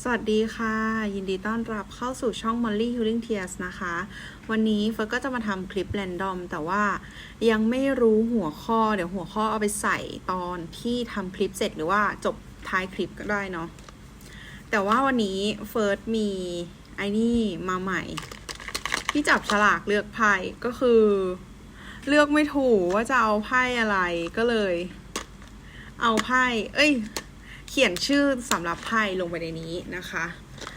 สวัสดีค่ะ ยินดีต้อนรับเข้าสู่ช่อง Molly Healing Tears นะคะ วันนี้เฟิร์สก็จะมาทำคลิปแรนดอม แต่ว่ายังไม่รู้หัวข้อ เดี๋ยวหัวข้อเอาไปใส่ตอนที่ทำคลิปเสร็จหรือว่าจบท้ายคลิปก็ได้เนาะแต่ว่าวันนี้เฟิร์สมีไอ้นี่มาใหม่ ที่จับฉลากเลือกไพ่ก็คือ เลือกไม่ถูกว่าจะเอาไพ่อะไรก็เลย เอาไพ่เอ้ย เขียนชื่อสำหรับไพ่ลงไปในนี้นะคะ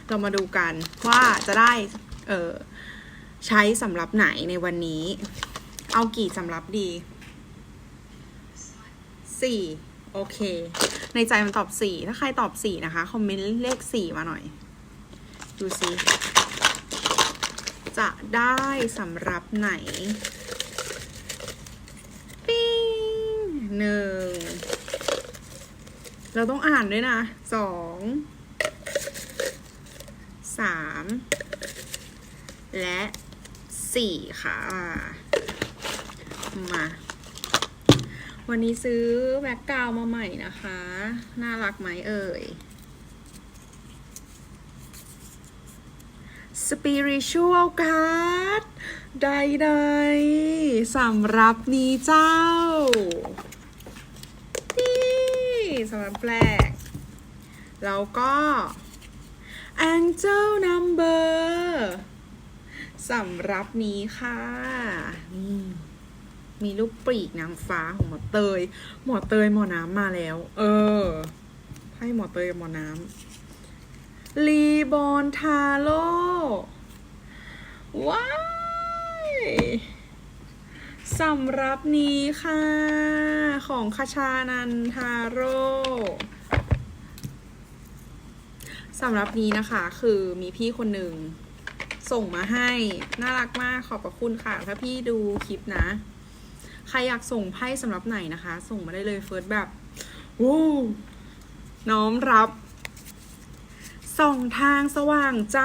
เรามาดูกันว่าจะได้เออใช้สำหรับไหนในวันนี้ เอากี่สำรับดีสี่โอเค ในใจมันตอบสี่ถ้าใครตอบสี่นะคะ คอมเมนต์เลขสี่มาหน่อย ดูซิจะได้สำหรับไหน ปิ้งหนึ่ง เราต้องอ่านด้วยนะสองสามและสี่ค่ะมา วันนี้ซื้อแบ็กกราวมาใหม่นะคะ น่ารักไหมเอ่ย Spiritual Card ใดๆสำหรับนี้เจ้า สำหรับแปลกแล้วก็ Angel Number สำหรับนี้ค่ะนี่มีลูกปรีกนางฟ้าของหมอเตย หมอเตยหมอน้ำมาแล้ว เออ ให้หมอเตยกับหมอน้ำรีบอนทาโร่ว้าย สำหรับนี้ค่ะ ของคชานันทาโร่สำหรับนี้นะคะ คือมีพี่คนหนึ่งส่งมาให้ น่ารักมากขอบพระคุณค่ะ ถ้าพี่ดูคลิปนะ ใครอยากส่งไพ่สำหรับไหนนะคะ ส่งมาได้เลยเฟิร์สแบบวู้น้อมรับส่องทางสว่างใจ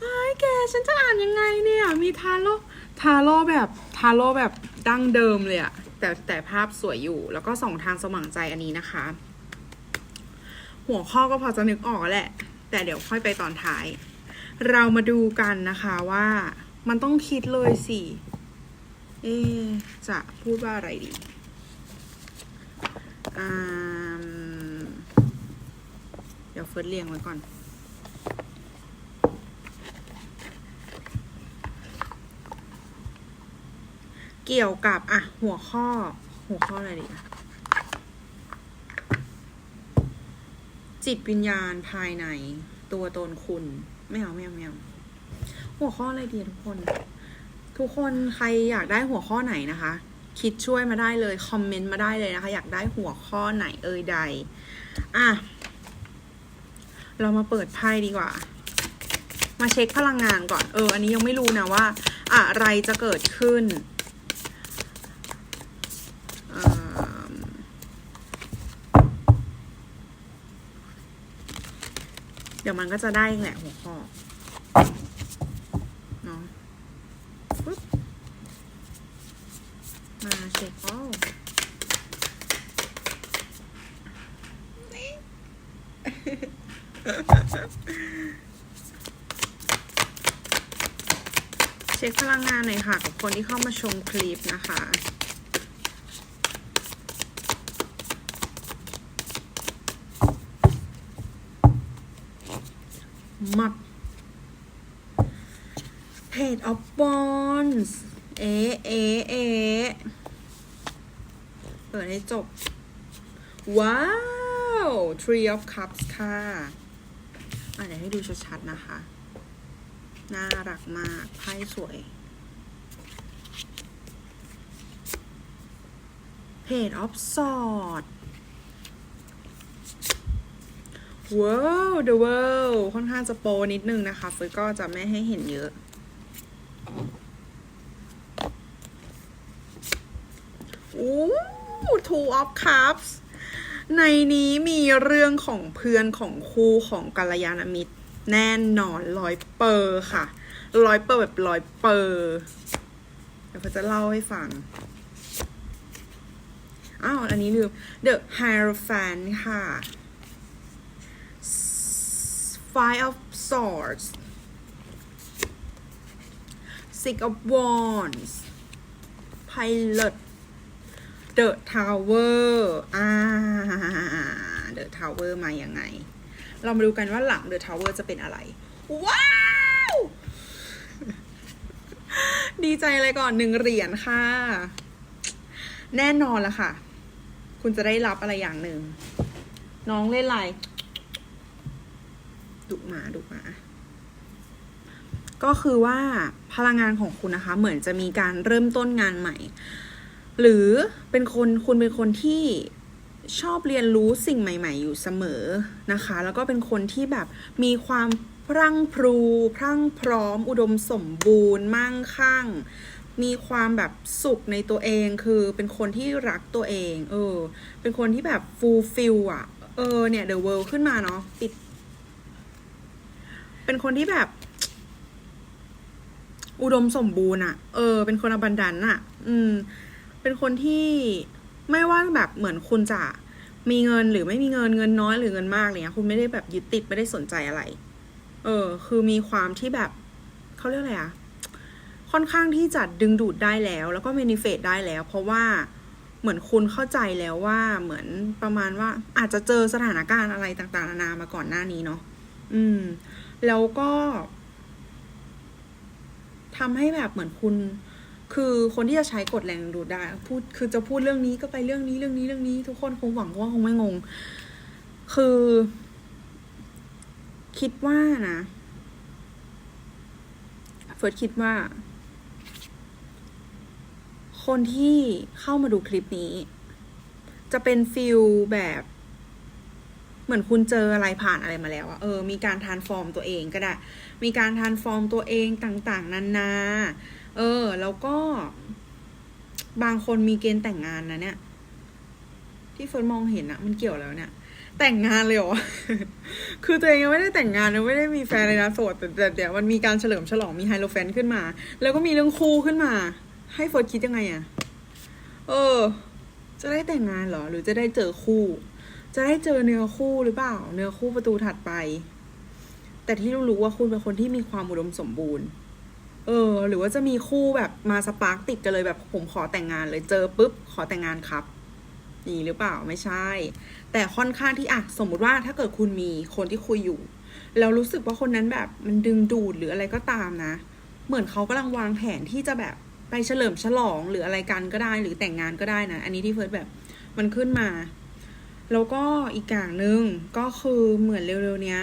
ไอ้แกฉันจะอ่านยังไงเนี่ย มีทาโร่ ทาโร่แบบทาโร่แบบดั้งเดิมเลยอะแต่แต่ภาพสวยอยู่ แล้วก็ส่องทางสว่างใจอันนี้นะคะ หัวข้อก็พอจะนึกออกแหละ แต่เดี๋ยวค่อยไปตอนท้าย เรามาดูกันนะคะว่ามันต้องคิดเลยสิ เอ จะพูดว่าอะไรดีอ่ามเดี๋ยวเฟิร์สเรียงไว้ก่อน เกี่ยวกับอะหัวข้อ หัวข้ออะไรดีจิตวิญญาณภายในตัวตนคุณไม่เอาไม่เอาไม่เอาหัวข้ออะไรดีทุกคน ทุกคนใครอยากได้หัวข้อไหนนะคะ คิดช่วยมาได้เลย คอมเมนต์มาได้เลยนะคะ อยากได้หัวข้อไหนเอ่ยใด อะ เรามาเปิดไพ่ดีกว่า มาเช็คพลังงานก่อน เออ อันนี้ยังไม่รู้นะว่า อะไรจะเกิดขึ้น เดี๋ยวมันก็จะได้แหละหัวข้อเนาะปึ๊บมาเช็คโอ้นี่เช็คพลังงานหน่อยค่ะ กับคนที่เข้ามาชมคลิปนะคะ มัก Page of Wands เอ๊ะเอ๊ะเอ๊ะเปิดให้จบ ว้าว Three of Cups ค่ะอะเดี๋ยวให้ดูชัดๆนะคะ น่ารักมาก ไพ่สวย Page of Swords ว้าว The World ค่อนข้างจะโปนิดนึงนะคะเฟิร์สก็จะไม่ให้เห็นเยอะ โอ้ Two of Cups ในนี้มีเรื่องของเพื่อนของคู่ของกัลยาณมิตร แน่นอนร้อยเปอร์ค่ะร้อยเปอร์แบบร้อยเปอร์เดี๋ยวเฟิร์สจะเล่าให้ฟัง อ้าว อันนี้ลืม The Hierophant ค่ะ five of swords six of wands pilot the tower อ่า the tower มายังไง เรามาดูกันว่าหลัง the tower จะเป็นอะไร ว้าว ดีใจเลยก่อนหนึ่งเหรียญค่ะ แน่นอนละค่ะ คุณจะได้รับอะไรอย่างหนึ่ง น้องเล่นอะไร ดุหมาดุหมา ก็คือว่าพลังงานของคุณนะคะ เหมือนจะมีการเริ่มต้นงานใหม่ หรือเป็นคนคุณเป็นคนที่ชอบเรียนรู้สิ่งใหม่ ๆ อยู่เสมอนะคะ แล้วก็เป็นคนที่แบบมีความพรั่งพรู พรั่งพร้อม อุดมสมบูรณ์ มั่งคั่ง มีความแบบสุขในตัวเองคือเป็นคนที่รักตัวเอง เออ เป็นคนที่แบบฟูลฟิลอะเออเนี่ย The World ขึ้นมาเนาะปิด เป็นคนที่แบบ อุดมสมบูรณ์อะเออ เป็นคนอบันดันอะอืม เป็นคนที่ไม่ว่าแบบเหมือนคุณจะมีเงินหรือไม่มีเงินเงินน้อยหรือเงินมากเงี้ยคุณไม่ได้แบบยึดติดไม่ได้สนใจอะไร เออ คือมีความที่แบบเขาเรียกอะไรอะค่อนข้างที่จะดึงดูดได้แล้ว แล้วก็เมนิเฟตได้แล้ว เพราะว่าเหมือนคุณเข้าใจแล้วว่าเหมือนประมาณว่าอาจจะเจอสถานการณ์อะไรต่างๆนานามาก่อนหน้านี้เนาะ อืม แล้วก็ทำให้แบบเหมือนคุณ คือคนที่จะใช้กฎแรงดึงดูดได้ พูดคือจะพูดเรื่องนี้ก็ไปเรื่องนี้เรื่องนี้เรื่องนี้ ทุกคนคงหวังว่าคงไม่งง คือ คิดว่านะเฟิร์สคิดว่า คนที่เข้ามาดูคลิปนี้ จะเป็นฟิลแบบ เหมือนคุณเจออะไรผ่านอะไรมาแล้วอะเออ มีการทานฟอร์มตัวเองก็ได้ มีการทานฟอร์มตัวเองต่างๆ นานา เออ แล้วก็ บางคนมีเกณฑ์แต่งงานนะเนี่ย ที่เฟิร์นมองเห็นอะมันเกี่ยวแล้วเนี่ย แต่งงานเลยเหรอ คือตัวเองยังไม่ได้แต่งงานยังไม่ได้มีแฟนเลยนะโสดแต่แต่เดี๋ยวมันมีการเฉลิมฉลองมีไฮโลแฟนขึ้นมา แล้วก็มีเรื่องคู่ขึ้นมา ให้เฟิร์นคิดยังไงอะเออ จะได้แต่งงานเหรอ หรือจะได้เจอคู่ จะได้เจอเนื้อคู่หรือเปล่า เนื้อคู่ประตูถัดไป แต่ที่รู้ๆว่าคุณเป็นคนที่มีความอุดมสมบูรณ์ เออ หรือว่าจะมีคู่แบบมาสปาร์กติดกันเลยแบบผมขอแต่งงานเลยเจอปุ๊บขอแต่งงานครับนี่หรือเปล่าไม่ใช่ แต่ค่อนข้างที่อะสมมุติว่าถ้าเกิดคุณมีคนที่คุยอยู่ แล้วรู้สึกว่าคนนั้นแบบมันดึงดูดหรืออะไรก็ตามนะ เหมือนเขากำลังวางแผนที่จะแบบไปเฉลิมฉลองหรืออะไรกันก็ได้ หรือแต่งงานก็ได้นะ อันนี้ที่เฟิร์สแบบมันขึ้นมา แล้วก็อีกอย่างหนึ่งก็คือเหมือนเร็วๆเนี้ย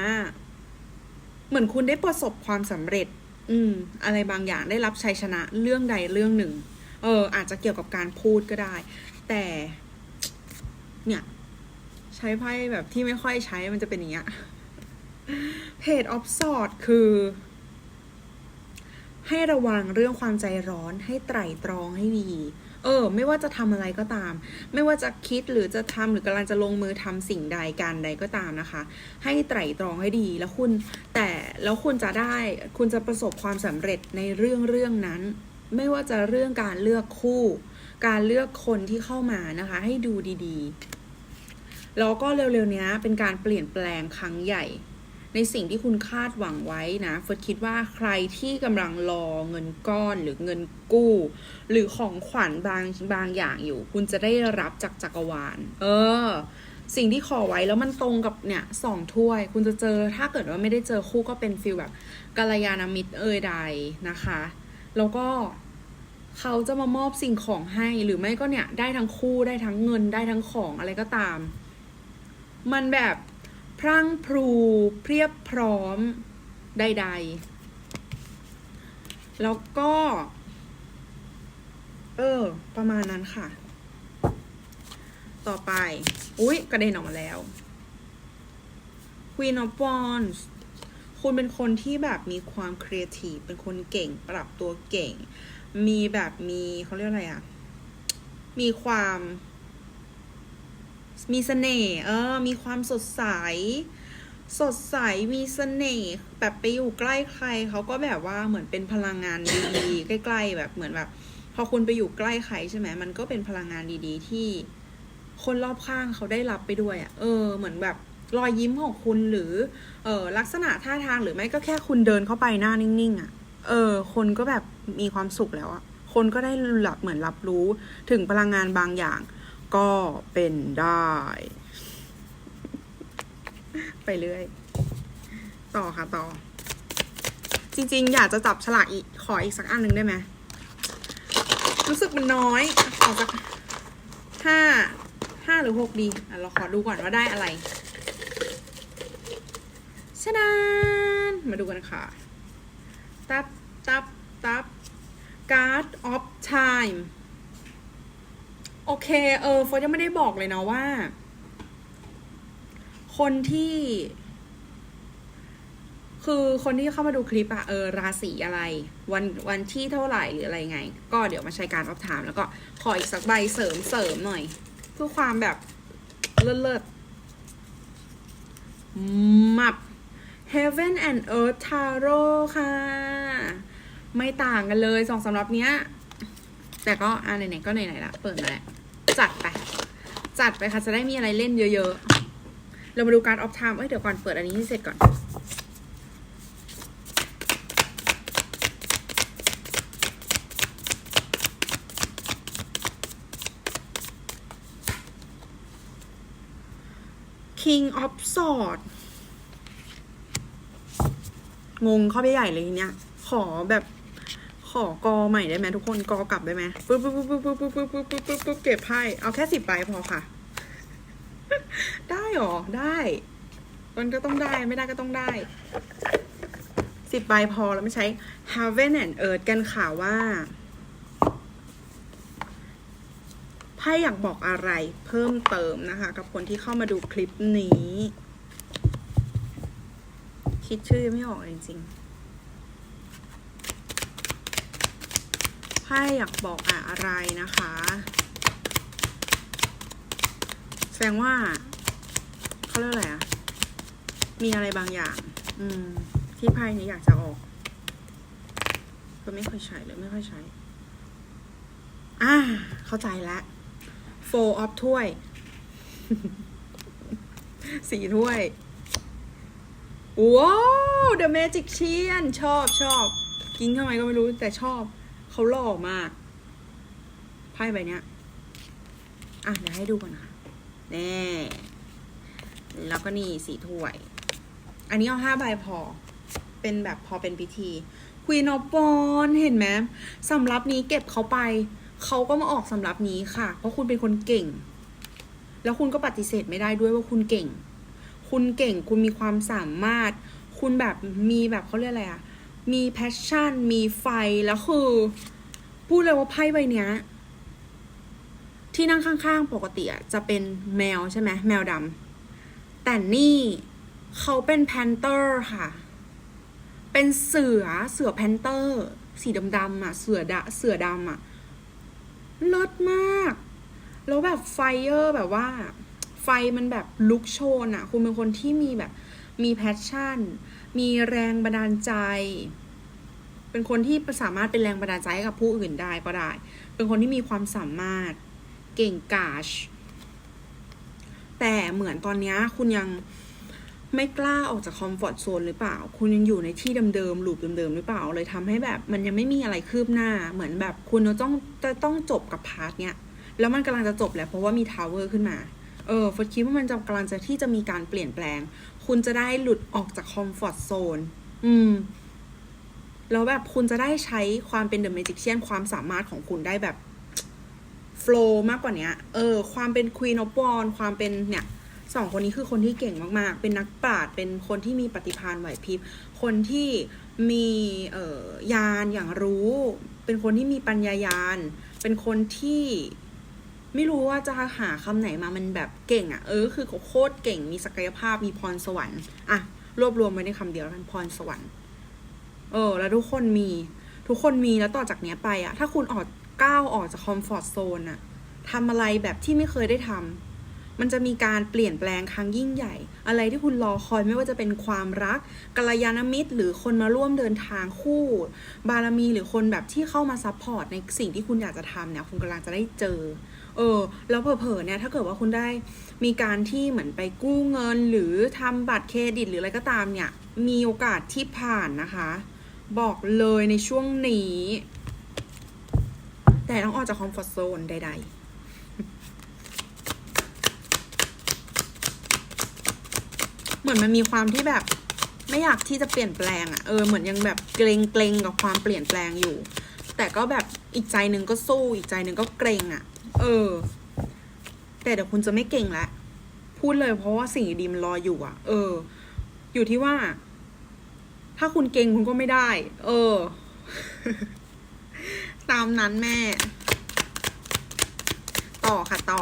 เหมือนคุณได้ประสบความสำเร็จ อืม อะไรบางอย่างได้รับชัยชนะเรื่องใดเรื่องหนึ่ง เออ อาจจะเกี่ยวกับการพูดก็ได้ แต่ เนี่ย ใช้ไพ่แบบที่ไม่ค่อยใช้มันจะเป็นอย่างเงี้ยเพจออฟสอดคือ ให้ระวังเรื่องความใจร้อน ให้ไตร่ตรองให้ดี เออ ไม่ว่าจะทำอะไรก็ตาม ไม่ว่าจะคิดหรือจะทำหรือกำลังจะลงมือทำสิ่งใดการใดก็ตามนะคะ ให้ไตร่ตรองให้ดี แล้วคุณ แต่แล้วคุณจะได้ คุณจะประสบความสำเร็จในเรื่องเรื่องนั้น ไม่ว่าจะเรื่องการเลือกคู่ การเลือกคนที่เข้ามานะคะ ให้ดูดีๆ แล้วก็เร็วๆนี้เป็นการเปลี่ยนแปลงครั้งใหญ่ ในสิ่งที่คุณคาดหวังไว้นะเฟิร์สคิดว่าใครที่กำลังรอเงินก้อนหรือเงินกู้ หรือของขวัญบางบางอย่างอยู่ คุณจะได้รับจากจักรวาล เออ สิ่งที่ขอไว้แล้วมันตรงกับเนี่ยสองถ้วย คุณจะเจอถ้าเกิดว่าไม่ได้เจอคู่ก็เป็นฟิลแบบกัลยาณมิตรเอ่ยใดนะคะ แล้วก็เขาจะมามอบสิ่งของให้หรือไม่ก็เนี่ยได้ทั้งคู่ได้ทั้งเงินได้ทั้งของอะไรก็ตาม มันแบบ พรั่งพรูเพรียบพร้อมใดๆ แล้วก็ เออ ประมาณนั้นค่ะ ต่อไป อุ๊ย กระเด็นออกมาแล้ว Queen of Wands คุณเป็นคนที่แบบมีความครีเอทีฟเป็นคนเก่งปรับตัวเก่ง มีแบบมีเขาเรียกอะไรอะมีความ มีเสน่ห์เออ มีความสดใส สดใสมีเสน่ห์แบบไปอยู่ใกล้ใครเขาก็แบบว่าเหมือนเป็นพลังงานดีๆ ใกล้ ๆ แบบเหมือนแบบ พอคุณไปอยู่ใกล้ใครใช่ไหมมันก็เป็นพลังงานดีๆ ที่คนรอบข้างเขาได้รับไปด้วยอะ่ะ เออ เหมือนแบบรอยยิ้มของคุณหรือ เออลักษณะท่าทางหรือไม่ก็แค่คุณเดินเข้าไปหน้านิ่งๆอะ่ะ เออ คนก็แบบมีความสุขแล้วอะ่ะ คนก็ได้รับเหมือนรับรู้ถึงพลังงานบางอย่าง ก็เป็นได้ ไปเรื่อย ต่อค่ะต่อ จริง ๆ อยากจะจับฉลากอีก ขออีกสักอันหนึ่งได้ไหมรู้สึกมันน้อย ขอสักห้าห้าหรือหกดีอะเราขอดูก่อนว่าได้อะไรชนานมาดูกันค่ะ ตับ ตับ ตับ guard of time อเค เออโฟยังไม่ได้บอกเลยนะว่า คนที่ คือคนที่เข้ามาดูคลิปอะเออ ราศีอะไร วันวันที่เท่าไหร่หรืออะไรไง ก็เดี๋ยวมาใช้การออฟถาม แล้วก็ขออีกสักใบเสริมเสริมหน่อย เพื่อความแบบเลิศเลิศมับ Heaven and Earth Tarot ค่ะ ไม่ต่างกันเลยสองสำรับเนี้ย แต่ก็อ่าไหนๆก็ไหนๆละเปิดมาแล้ว จัดไป จัดไปค่ะ จะได้มีอะไรเล่นเยอะๆ เรามาดูการออฟไทม์เอ้ย เดี๋ยวก่อนเปิดอันนี้ให้เสร็จก่อน King of Sword งงเข้าไปใหญ่เลยเนี้ยขอแบบ ขอกอใหม่ได้ไหมทุกคนกอกลับได้ไหมปึ๊บปึ๊บปึ๊บปึ๊บปึ๊บปึ๊บปึ๊บปึ๊บปึ๊บปึ๊บเก็บไพ่เอาแค่สิบใบพอค่ะ ได้หรอได้มันก็ต้องได้ไม่ได้ก็ต้องได้สิบใบพอแล้วไม่ใช้ Heaven and Earth กันค่ะว่าไพ่อยากบอกอะไรเพิ่มเติมนะคะ กับคนที่เข้ามาดูคลิปนี้ คิดชื่อไม่ออกจริงๆ พ่อยากบอกอะไรนะคะ แสดงว่าเขาเรียกอะไรอะมีอะไรบางอย่าง อืม ที่ไพ่นี้อยากจะออกก็ไม่ค่อยใช้เลยไม่ค่อยใช้ อ่า เข้าใจแล้ว four of ถ้วย สี่ถ้วย ว้าว The Magician ชอบชอบ กินทำไมก็ไม่รู้แต่ชอบ เขาหล่อมาก ไพ่ใบเนี้ย อะเดี๋ยวให้ดูก่อนค่ะแน่แล้วก็นี่สีถ้วย อันนี้เอาห้าใบพอ เป็นแบบพอเป็นพิธี Queen of p o n เห็นไหมสำรับนี้เก็บเขาไป เขาก็มาออกสำรับนี้ค่ะ เพราะคุณเป็นคนเก่ง แล้วคุณก็ปฏิเสธไม่ได้ด้วยว่าคุณเก่ง คุณเก่ง คุณมีความสามารถ คุณแบบมีแบบเขาเรียกอะไรอะ มีแพชชั่น มีไฟ แล้วคือ พูดเลยว่าไพ่ใบเนี้ย ที่นั่งข้างๆ ปกติอะจะเป็นแมวใช่ไหมแมวดำ แต่นี่เขาเป็นแพนเตอร์ค่ะ เป็นเสือ เสือแพนเตอร์ สีดำๆอะเสือดะเสือดำอะเลิศมาก แล้วแบบไฟเออร์แบบว่า ไฟมันแบบลุกโชนอะคุณเป็นคนที่มีแบบ มีแพชชั่น มีแรงบันดาลใจ เป็นคนที่สามารถเป็นแรงบันดาลใจให้กับผู้อื่นได้ก็ได้ เป็นคนที่มีความสามารถเก่งกาจแต่เหมือนตอนนี้คุณยังไม่กล้าออกจากคอมฟอร์ทโซนหรือเปล่า คุณยังอยู่ในที่เดิมๆลูปเดิมๆหรือเปล่า เลยทำให้แบบ มันยังไม่มีอะไรคืบหน้า เหมือนแบบคุณจะต้องจะต้องจบกับพาร์ทเนี้ย แล้วมันกำลังจะจบแหละเพราะว่ามีทาวเวอร์ขึ้นมา เออฟดคิดว่ามันจะกำลังจะที่จะมีการเปลี่ยนแปลง คุณจะได้หลุดออกจากคอมฟอร์ทโซนอืมแล้วแบบคุณจะได้ใช้ความเป็นเดอะเมจิกเชียนความสามารถของคุณได้แบบโฟล์มากกว่านี้เออ ความเป็นควีนอ f วอนความเป็นเนี่ยสองคนนี้คือคนที่เก่งมากๆ เป็นนักปราชญ์เป็นคนที่มีปฏิภาณไหวพริบ คนที่มีเอ่อยานอย่างรู้ เป็นคนที่มีปัญญายาน เป็นคนที่ ไม่รู้ว่าจะหาคำไหนมามันแบบเก่งอะ่ะ เออ คือโคตรเก่ง มีศักยภาพ มีพรสวรรค์ อะ รวบรวมไว้ในคำเดียวแล้วกันพรสวรรค์ เออ แล้วทุกคนมี ทุกคนมี แล้วต่อจากเนี้ยไปอะถ้าคุณออกก้าวออกจากคอมฟอร์ทโซนอะทำอะไรแบบที่ไม่เคยได้ทำ มันจะมีการเปลี่ยนแปลงครั้งยิ่งใหญ่ อะไรที่คุณรอคอยไม่ว่าจะเป็นความรักกัลยาณมิตร หรือคนมาร่วมเดินทางคู่ บารมีหรือคนแบบที่เข้ามาซัพพอร์ตในสิ่งที่คุณอยากจะทำเนี่ย คุณกำลังจะได้เจอ อออ แล้วเผลอๆเนี่ยถ้าเกิดว่าคุณได้มีการที่เหมือนไปกู้เงิน หรือทำบัตรเครดิตหรืออะไรก็ตามเนี่ย มีโอกาสที่ผ่านนะคะ บอกเลยในช่วงนี้ แต่ต้องออกจากคอมฟอร์ทโซนใด ๆเหมือนมันมีความที่แบบไม่อยากที่จะเปลี่ยนแปลงอะ่ะเออเหมือนยังแบบเกรงเกรงกับความเปลี่ยนแปลงอยู่ แต่ก็แบบอีกใจหนึ่งก็สู้อีกใจหนึ่งก็เกรงอะ่ะ เออ แต่เดี๋ยวคุณจะไม่เก่งละพูดเลยเพราะว่าสิ่งดีมันรออยู่อะ เออ อยู่ที่ว่า ถ้าคุณเก่งคุณก็ไม่ได้ เออ ตามนั้นแม่ ต่อค่ะต่อ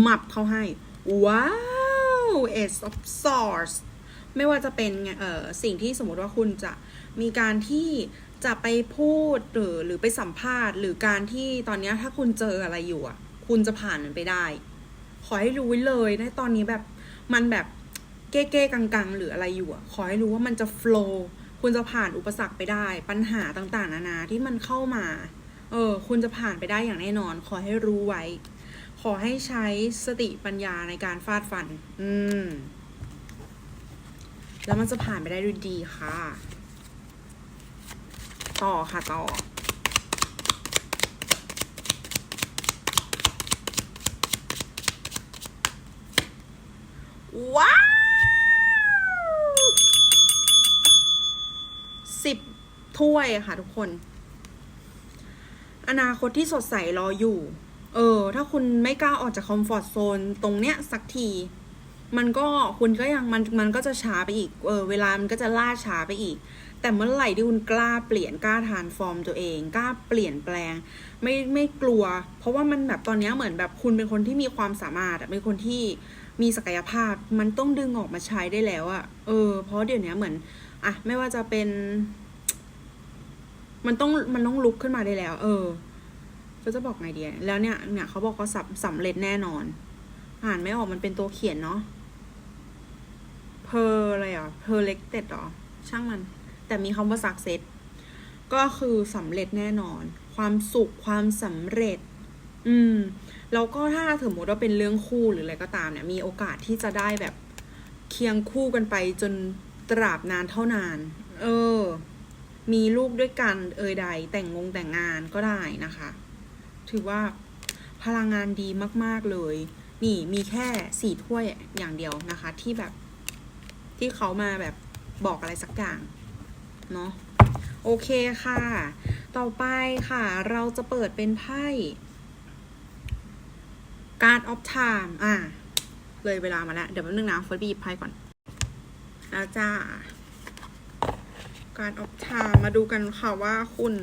หมับเข้าให้ ว้าว as of Swords ไม่ว่าจะเป็นเอ่อสิ่งที่สมมติว่าคุณจะมีการที่จะไปพูดหรือหรือไปสัมภาษณ์ หรือการที่ตอนนี้ถ้าคุณเจออะไรอยู่อะ คุณจะผ่านมันไปได้ ขอให้รู้ไว้เลยในตอนนี้แบบมันแบบเก้ๆกังๆ หรืออะไรอยู่อะ ขอให้รู้ว่ามันจะ flow คุณจะผ่านอุปสรรคไปได้ ปัญหาต่างๆ นานาที่มันเข้ามา เออ คุณจะผ่านไปได้อย่างแน่นอน ขอให้รู้ไว้ ขอให้ใช้สติปัญญาในการฟาดฟัน อืม แล้วมันจะผ่านไปได้ด้วยดีค่ะ ต่อค่ะต่อ ว้าวสิบถ้วยค่ะทุกคน อนาคตที่สดใสรออยู่ เออ ถ้าคุณไม่กล้าออกจากคอมฟอร์ทโซนตรงเนี้ยสักที มันก็คุณก็ยังมันมันก็จะช้าไปอีกเออเวลามันก็จะล่าช้าไปอีก แต่เมื่อไหร่ที่คุณกล้าเปลี่ยนกล้าทานฟอร์มตัวเองกล้าเปลี่ยนแปลง ไม่ไม่กลัว เพราะว่ามันแบบตอนนี้เหมือนแบบคุณเป็นคนที่มีความสามารถเป็นคนที่มีศักยภาพมันต้องดึงออกมาใช้ได้แล้วอะเออ เพราะเดี๋ยวนี้เหมือนอะไม่ว่าจะเป็น มันต้องมันต้องลุกขึ้นมาได้แล้ว เออก็จะบอกไงเดีอะแล้วเนี่ยเนี่ยเขาบอกเขาสำสำเร็จแน่นอน อ่านไม่ออกมันเป็นตัวเขียนเนาะ เพออะไรอะเพอเล็กเต็ดหรอ ช่างมัน แต่มีคำว่า success ก็คือสำเร็จแน่นอน ความสุขความสำเร็จ อืม แล้วก็ถ้าสมมติว่าเป็นเรื่องคู่หรืออะไรก็ตามเนี่ย มีโอกาสที่จะได้แบบเคียงคู่กันไปจนตราบนานเท่านาน เออ มีลูกด้วยกัน เอยใด แต่งงงแต่งงานก็ได้นะคะ ถือว่าพลังงานดีมาก ๆ เลย นี่มีแค่สี่ถ้วยอย่างเดียวนะคะ ที่แบบ ที่เขามาแบบบอกอะไรสักอย่างเนาะโอเคค่ะ ต่อไปค่ะ เราจะเปิดเป็นไพ่ Card of Time อะ เลยเวลามาแล้ว เดี๋ยวแป๊บนึงนะเฟิร์สบีบไพ่ก่อน แล้วจ้า Card of Time มาดูกันค่ะว่าคุณ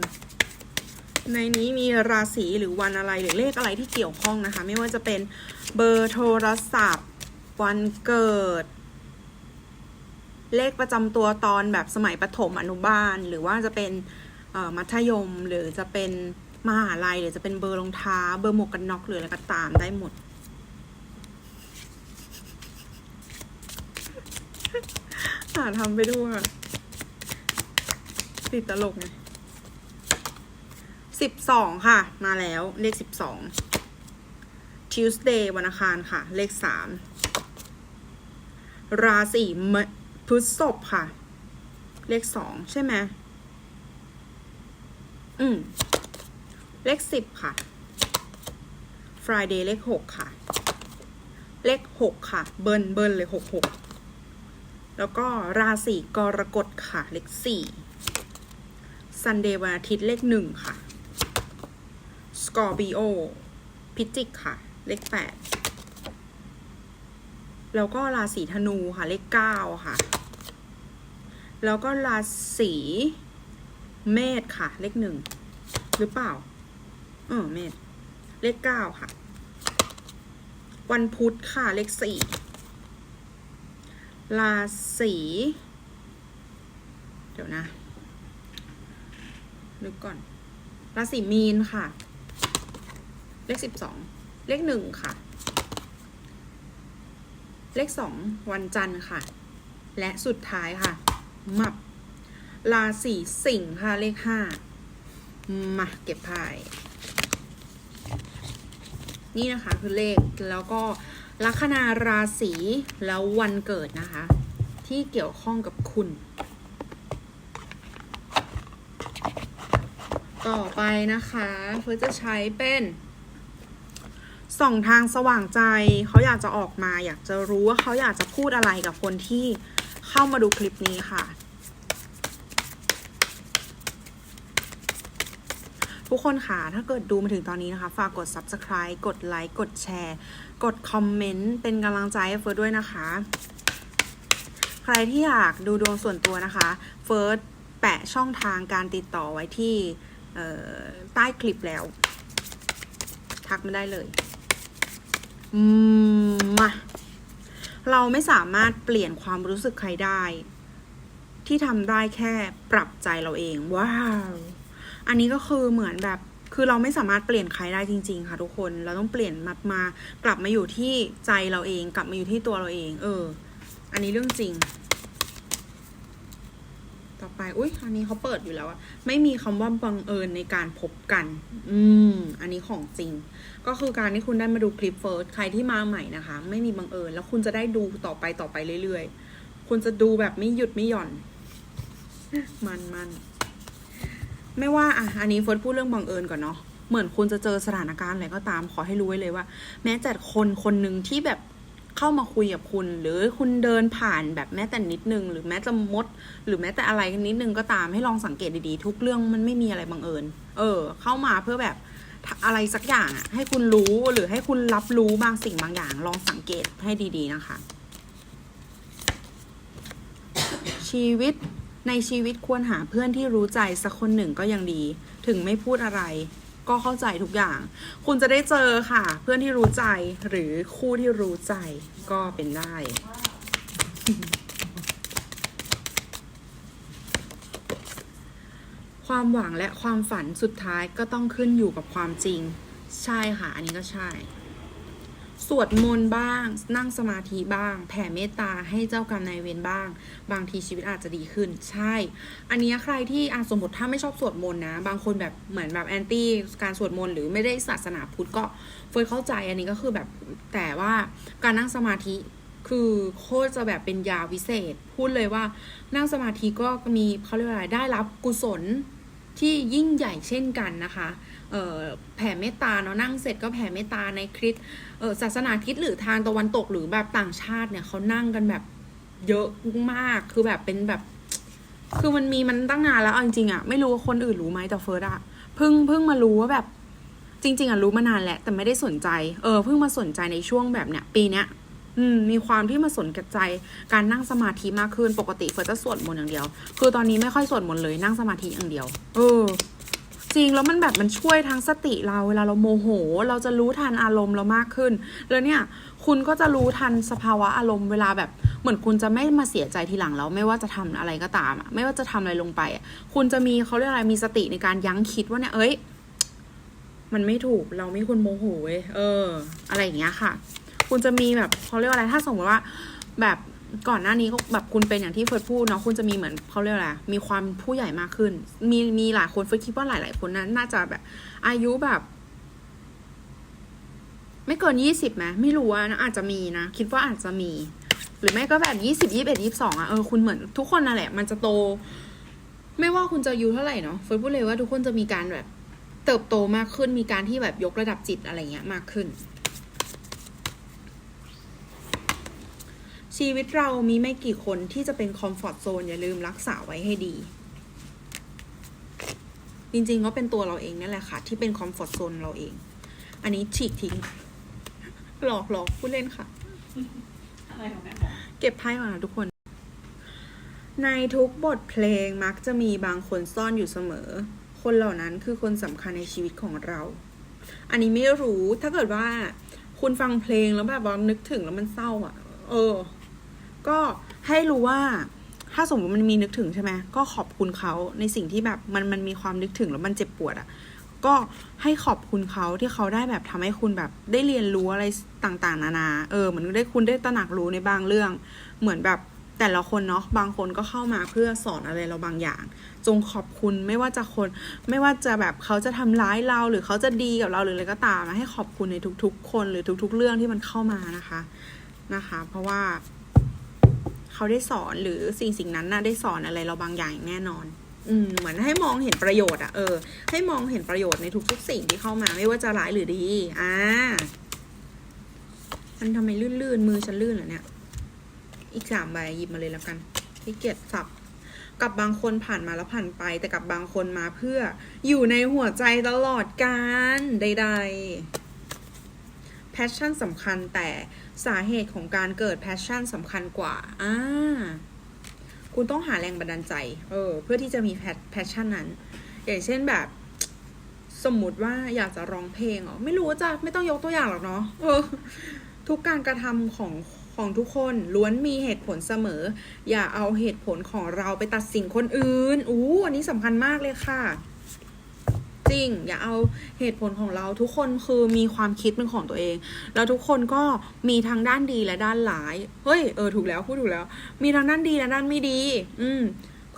ในนี้มีราศีหรือวันอะไรหรือเลขอะไรที่เกี่ยวข้องนะคะ ไม่ว่าจะเป็นเบอร์โทรศัพท์ วันเกิด เลขประจำตัวตอนแบบสมัยประถมอนุบาล หรือว่าจะเป็นมัธยมหรือจะเป็นมหาลัยหรือจะเป็นเบอร์รองเท้าเบอร์หมวกกันน็อกหรืออะไรก็ตามได้หมดหาทำไปด้วยติดตลกไงสิบสองค่ะ มาแล้วเลขสิบสอง Tuesday วันอังคารค่ะ เลขสามราศีม พฤษภค่ะ เลขสองใช่ไหมอืม เลขสิบค่ะ Friday เลขหกค่ะ เลขหกค่ะ เบิร์นเบิร์นเลยหกหกแล้วก็ราศีกรกฎค่ะ เลขสี่ Sunday วันอาทิตย์เลขหนึ่งค่ะสกอร์ i ิโอพิจิกค่ะ เลขแปดแล้วก็ราศีธนูค่ะ เลขเก้าค่ะ แล้วก็ราศีเมษค่ะ เลขหนึ่งหรือเปล่าเออเมษเลขเก้าค่ะ วันพุธค่ะ เลขสี่ราศีเดี๋ยวนะนึกก่อน ราศีมีนค่ะ เลขสิบสองเลขหนึ่งค่ะ เลขสองวันจันทร์ค่ะ และสุดท้ายค่ะ มับ ราศีสิงห์ค่ะเลขห้ามาเก็บไพ่นี่นะคะคือเลขแล้วก็ลัคนาราศีแล้ววันเกิดนะคะ ที่เกี่ยวข้องกับคุณ ต่อไปนะคะเฟิร์จะใช้เป็นส่องทางสว่างใจเขาอยากจะออกมา อยากจะรู้ว่าเขาอยากจะพูดอะไรกับคนที่ เข้ามาดูคลิปนี้ค่ะ ทุกคนค่ะถ้าเกิดดูมาถึงตอนนี้นะคะ ฝากกด subscribe กดไลค์กดแชร์ กดคอมเมนต์เป็นกำลังใจให้เฟิร์สด้วยนะคะ ใครที่อยากดูดวงส่วนตัวนะคะ เฟิร์สแปะช่องทางการติดต่อไว้ที่ใต้คลิปแล้ว ทักมาได้เลย มา เราไม่สามารถเปลี่ยนความรู้สึกใครได้ ที่ทำได้แค่ปรับใจเราเอง ว้าว อันนี้ก็คือเหมือนแบบคือเราไม่สามารถเปลี่ยนใครได้จริง ๆ ค่ะ ทุกคนเราต้องเปลี่ยนมามากลับมาอยู่ที่ใจเราเอง กลับมาอยู่ที่ตัวเราเอง เออ อันนี้เรื่องจริง ต่อไป อุ้ยอันนี้เขาเปิดอยู่แล้วอะไม่มีคำว่าบังเอิญในการพบกัน อืม อันนี้ของจริง ก็คือการที่คุณได้มาดูคลิปเฟิร์ส ใครที่มาใหม่นะคะ ไม่มีบังเอิญ แล้วคุณจะได้ดูต่อไปต่อไปเรื่อยๆ คุณจะดูแบบไม่หยุดไม่หย่อน มันมันไม่ว่าอะอันนี้เฟิร์สพูดเรื่องบังเอิญก่อนเนาะ เหมือนคุณจะเจอสถานการณ์อะไรก็ตาม ขอให้รู้ไว้เลยว่า แม้แต่คนคนหนึ่งที่แบบ เข้ามาคุยกับคุณ หรือคุณเดินผ่านแบบแม้แต่นิดนึง หรือแม้จะมด หรือแม้แต่อะไรนิดนึงก็ตามให้ลองสังเกตดีๆ ทุกเรื่องมันไม่มีอะไรบังเอิญ เออ เข้ามาเพื่อแบบอะไรสักอย่างอะให้คุณรู้หรือให้คุณรับรู้บางสิ่งบางอย่าง ลองสังเกตให้ดีๆนะคะ ชีวิตในชีวิตควรหาเพื่อนที่รู้ใจสักคนหนึ่งก็ยังดี ถึงไม่พูดอะไร ก็เข้าใจทุกอย่าง คุณจะได้เจอค่ะ เพื่อนที่รู้ใจหรือคู่ที่รู้ใจก็เป็นได้ ความหวังและความฝันสุดท้ายก็ต้องขึ้นอยู่กับความจริง ใช่ค่ะ อันนี้ก็ใช่ สวดมนต์บ้าง นั่งสมาธิบ้าง แผ่เมตตาให้เจ้ากรรมนายเวรบ้าง บางทีชีวิตอาจจะดีขึ้น ใช่ อันนี้ใครที่อาสมมติถ้าไม่ชอบสวดมนต์นะ บางคนแบบเหมือนแบบแอนตี้การสวดมนต์หรือไม่ได้ศาสนาพุทธก็เฟิร์เข้าใจอันนี้ก็คือแบบแต่ว่าการนั่งสมาธิคือโคตรจะแบบเป็นยาวิเศษ พูดเลยว่านั่งสมาธิก็มีเขาเรียกว่าอะไรได้รับกุศลที่ยิ่งใหญ่เช่นกันนะคะ แผ่เมตตาเนาะนั่งเสร็จก็แผ่เมตตาในคริสศาสนาคริสต์หรือทางตะวันตกหรือแบบต่างชาติเนี่ยเขานั่งกันแบบเยอะมากคือแบบเป็นแบบ คือมันมีมันตั้งนานแล้วเอาจริงๆอะไม่รู้ว่าคนอื่นรู้ไหมแต่เฟิร์สอะเพิ่งเพิ่งมารู้ว่าแบบ จริง ๆอะรู้มานานแหละ แต่ไม่ได้สนใจเออเพิ่งมาสนใจในช่วงแบบเนี้ยปีเนี้ยมีความที่มาสนใจการนั่งสมาธิมากขึ้นปกติเฟิร์สจะสวดมนต์อย่างเดียว คือตอนนี้ไม่ค่อยสวดมนต์เลยนั่งสมาธิอย่างเดียว เออ จริงแล้วมันแบบมันช่วยทั้งสติเราเวลาเราโมโห เราจะรู้ทันอารมณ์เรามากขึ้น แล้วเนี่ยคุณก็จะรู้ทันสภาวะอารมณ์เวลาแบบเหมือนคุณจะไม่มาเสียใจทีหลังแล้วไม่ว่าจะทำอะไรก็ตามอะไม่ว่าจะทำอะไรลงไปอะคุณจะมีเขาเรียกอะไรมีสติในการยั้งคิดว่าเนี่ยเอ้ย มันไม่ถูกเราไม่ควรโมโหเว้ยเออ อะไรอย่างเงี้ยค่ะ คุณจะมีแบบเขาเรียกว่าอะไรถ้าสมมติว่าแบบ ก่อนหน้านี้ก็แบบคุณเป็นอย่างที่เฟิร์สพูดเนาะคุณจะมีเหมือนเขาเรียกอะไรมีความผู้ใหญ่มากขึ้น มีมีหลายคนเฟิร์สคิดว่าหลาย ๆ คนนั้นน่าจะแบบ อายุแบบ ไม่เกินยี่สิบไหมไม่รู้นะอาจจะมีนะคิดว่าอาจจะมี หรือไม่ก็แบบยี่สิบยี่สิบเอ็ดยี่สิบสองอะเออคุณเหมือนทุกคนนั่นแหละ มันจะโต ไม่ว่าคุณจะอายุเท่าไหร่เนาะเฟิร์สพูดเลยว่าทุกคนจะมีการแบบ เติบโตมากขึ้นมีการที่แบบยกระดับจิตอะไรเงี้ยมากขึ้น ชีวิตเรามีไม่กี่คนที่จะเป็นคอมฟอร์ตโซนอย่าลืมรักษาไว้ให้ดี จริงๆก็เป็นตัวเราเองนั่นแหละค่ะ ที่เป็นคอมฟอร์ตโซนเราเอง อันนี้ฉีกทิ้ง หลอกหลอกพูดเล่นค่ะอะไรของแม่หมอเก็บไพ่มาทุกคน ในทุกบทเพลงมักจะมีบางคนซ่อนอยู่เสมอ คนเหล่านั้นคือคนสำคัญในชีวิตของเรา อันนี้ไม่รู้ถ้าเกิดว่าคุณฟังเพลงแล้วแบบว่านึกถึงแล้วมันเศร้าอะ เออ ก็ให้รู้ว่าถ้าสมมติมันมีนึกถึงใช่ไหมก็ขอบคุณเขาในสิ่งที่แบบมันมันมีความนึกถึงแล้วมันเจ็บปวดอะก็ให้ขอบคุณเขาที่เขาได้แบบทำให้คุณแบบได้เรียนรู้อะไรต่างๆ นานา เออเหมือนได้คุณได้ตระหนักรู้ในบางเรื่อง เหมือนแบบแต่ละคนเนาะบางคนก็เข้ามาเพื่อสอนอะไรเราบางอย่าง จงขอบคุณไม่ว่าจะคน ไม่ว่าจะแบบเขาจะทำร้ายเราหรือเขาจะดีกับเราหรืออะไรก็ตามให้ขอบคุณในทุกๆ คนหรือทุก ๆ เรื่องที่มันเข้ามานะคะนะคะ เพราะว่า เขาได้สอนหรือสิ่งสิ่งนั้นน่ะได้สอนอะไรเราบางอย่างอย่างแน่นอน อืมเหมือนให้มองเห็นประโยชน์อะเออ ให้มองเห็นประโยชน์ในทุกๆสิ่งที่เข้ามาไม่ว่าจะร้ายหรือดีอ่ามันทำไมลื่นๆมือฉันลื่นเหรอเนี่ย อีกสามใบหยิบมาเลยแล้วกันขี้เกียจสับกับบางคนผ่านมาแล้วผ่านไป แต่กับบางคนมาเพื่ออยู่ในหัวใจตลอดการใดๆแพ ชชั่นสำคัญแต่สาเหตุของการเกิดแพชชั่นสำคัญกว่าอ่าคุณต้องหาแรงบันดาลใจ เออ เพื่อที่จะมีแพชชั่นนั้น อย่างเช่นแบบ สมมุติว่าอยากจะร้องเพลงเหรอไม่รู้ว่าจะไม่ต้องยกตัวอย่างหรอกเนาะเออ ทุกการกระทำของของทุกคนล้วนมีเหตุผลเสมอ อย่าเอาเหตุผลของเราไปตัดสินคนอื่นอู้อันนี้สำคัญมากเลยค่ะ จริง อย่าเอาเหตุผลของเราทุกคนคือมีความคิดเป็นของตัวเอง แล้วทุกคนก็มีทั้งด้านดีและด้านร้ายเฮ้ยเออถูกแล้วพูดถูกแล้ว มีทั้งด้านดีและด้านไม่ดี อืม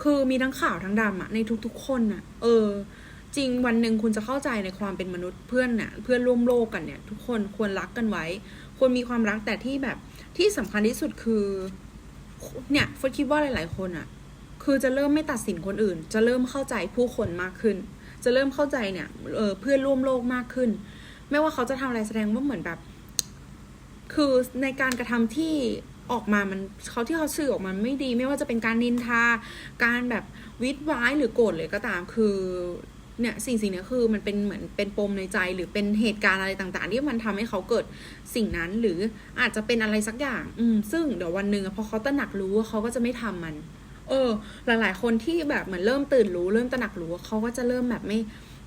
คือมีทั้งขาวทั้งดำอะในทุกๆคนอะเออ จริงวันหนึ่งคุณจะเข้าใจในความเป็นมนุษย์เพื่อนน่ะเพื่อนร่วมโลกกันเนี่ย ทุกคนควรรักกันไว้ ควรมีความรักแต่ที่แบบที่สำคัญที่สุดคือ เนี่ยฟิคิดว่าหลาย ๆ คนอะคือจะเริ่มไม่ตัดสินคนอื่น จะเริ่มเข้าใจผู้คนมากขึ้น จะเริ่มเข้าใจเนี่ยเออเพื่อนร่วมโลกมากขึ้น ไม่ว่าเขาจะทำอะไรแสดงว่าเหมือนแบบ คือในการกระทำที่ออกมามันเขาที่เขาสื่อออกมาไม่ดี ไม่ว่าจะเป็นการนินทา การแบบวิดว้ายหรือโกรธเลยก็ตามคือเนี่ยสิ่งสิ่งเนี้ยคือมันเป็นเหมือนเป็นปมในใจหรือเป็นเหตุการณ์อะไรต่าง ๆ ที่มันทำให้เขาเกิดสิ่งนั้นหรืออาจจะเป็นอะไรสักอย่าง อืมซึ่งเดี๋ยววันหนึ่งพอเขาตระหนักรู้ว่าเขาก็จะไม่ทำมัน เออ หลายๆ คนที่แบบเหมือนเริ่มตื่นรู้เริ่มตระหนักรู้เขาก็จะเริ่มแบบไม่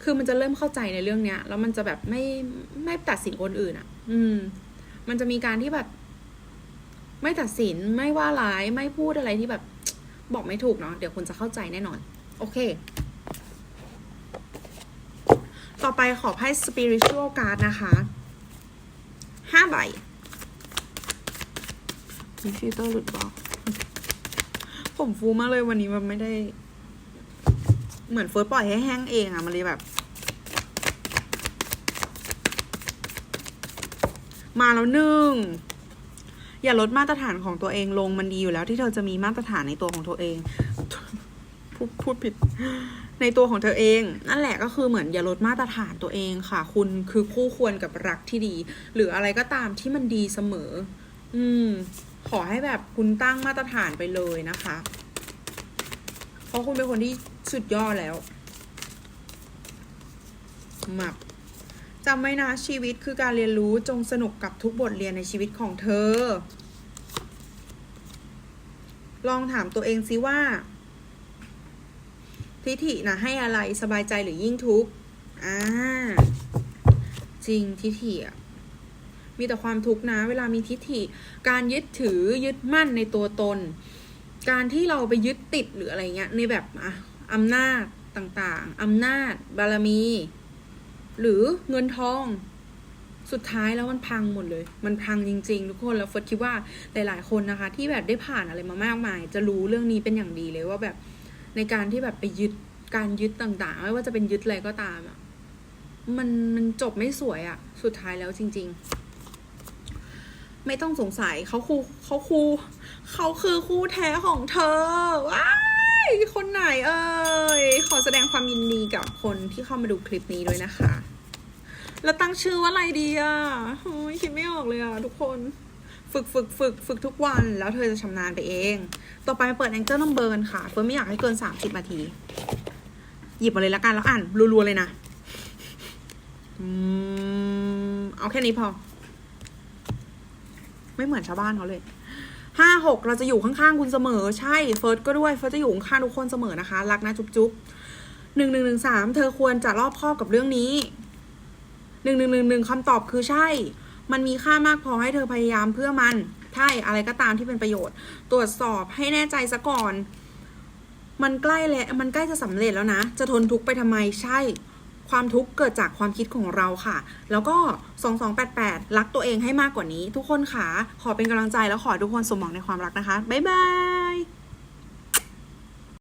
คือมันจะเริ่มเข้าใจในเรื่องเนี้ยแล้วมันจะแบบไม่ไม่ตัดสินคนอื่นอะ่ะ อืม มันจะมีการที่แบบไม่ตัดสินไม่ว่าร้ายไม่พูดอะไรที่แบบ บอกไม่ถูกเนาะเดี๋ยวคุณจะเข้าใจแน่นอน โอเค ต่อไปขอไพ่ spiritual card นะคะห้าใบมีฟิลเตอร์หลุดบอก ผมฟูมากเลยวันนี้มันไม่ได้ เหมือนเฟิร์สปล่อยให้แห้งเองอะมันเลยแบบ มาแล้วหนึ่งอย่าลดมาตรฐานของตัวเองลงมันดีอยู่แล้ว ที่เธอจะมีมาตรฐานในตัวของตัวเองพูดพูดผิดในตัวของเธอเอง นั่นแหละก็คือเหมือนอย่าลดมาตรฐานตัวเองค่ะ คุณคือคู่ควรกับรักที่ดี หรืออะไรก็ตามที่มันดีเสมอ อืม ขอให้แบบคุณตั้งมาตรฐานไปเลยนะคะ เพราะคุณเป็นคนที่สุดยอดแล้วมับจำไว้นะชีวิตคือการเรียนรู้จงสนุกกับทุกบทเรียนในชีวิตของเธอ ลองถามตัวเองซิว่า ทิฐินะให้อะไรสบายใจหรือยิ่งทุกข์อ่าจริงทิฐิอะ มีแต่ความทุกข์นะ เวลามีทิฏฐิ การยึดถือยึดมั่นในตัวตน การที่เราไปยึดติดหรืออะไรเงี้ยในแบบอะอำนาจต่างๆอำนาจ บารมี หรือเงินทอง สุดท้ายแล้วมันพังหมดเลย มันพังจริง ๆ ทุกคนแล้วเฟิร์สคิดว่าหลาย ๆ คนนะคะ ที่แบบได้ผ่านอะไรมามากมาย จะรู้เรื่องนี้เป็นอย่างดีเลยว่าแบบในการที่แบบไปยึดการยึดต่างๆ ไม่ว่าจะเป็นยึดอะไรก็ตามอะมันมันจบไม่สวยอะ สุดท้ายแล้วจริง ๆ ไม่ต้องสงสัยเขาคู่เขาคู่เขาคือคู่แท้ของเธอว้ายคนไหนเอ่ยขอแสดงความยินดีกับคนที่เข้ามาดูคลิปนี้ด้วยนะคะ แล้วตั้งชื่อว่าอะไรดีอะโอ้ยคิดไม่ออกเลยอะทุกคน ฝึกฝึกฝึกฝึกทุกวันแล้วเธอจะชำนาญไปเอง ต่อไปเปิด Angel Number กันค่ะ เฟิร์นไม่อยากให้เกิน 30 นาที หยิบมาเลยละกันแล้วอ่านรัวๆเลยนะ อืม เอาแค่นี้พอ ไม่เหมือนชาวบ้านเขาเลยห้าหกเราจะอยู่ข้างๆคุณเสมอ ใช่เฟิร์สก็ด้วยเฟิร์สจะอยู่ข้างทุกคนเสมอนะคะ รักนะจุ๊บจุ๊บหนึ่งหนึ่งหนึ่งสามเธอควรจะรอบคอบกับเรื่องนี้หนึ่งหนึ่งหนึ่งหนึ่งคำตอบคือใช่ มันมีค่ามากพอให้เธอพยายามเพื่อมันใช่อะไรก็ตามที่เป็นประโยชน์ ตรวจสอบให้แน่ใจซะก่อน มันใกล้แล้วมันใกล้จะสำเร็จแล้วนะ จะทนทุกข์ไปทำไมใช่ ความทุกข์เกิดจากความคิดของเราค่ะ แล้วก็ 2288 รักตัวเองให้มากกว่านี้ ทุกคนค่ะ ขอเป็นกำลังใจแล้วขอทุกคนสมหวังในความรักนะคะ บ๊ายบาย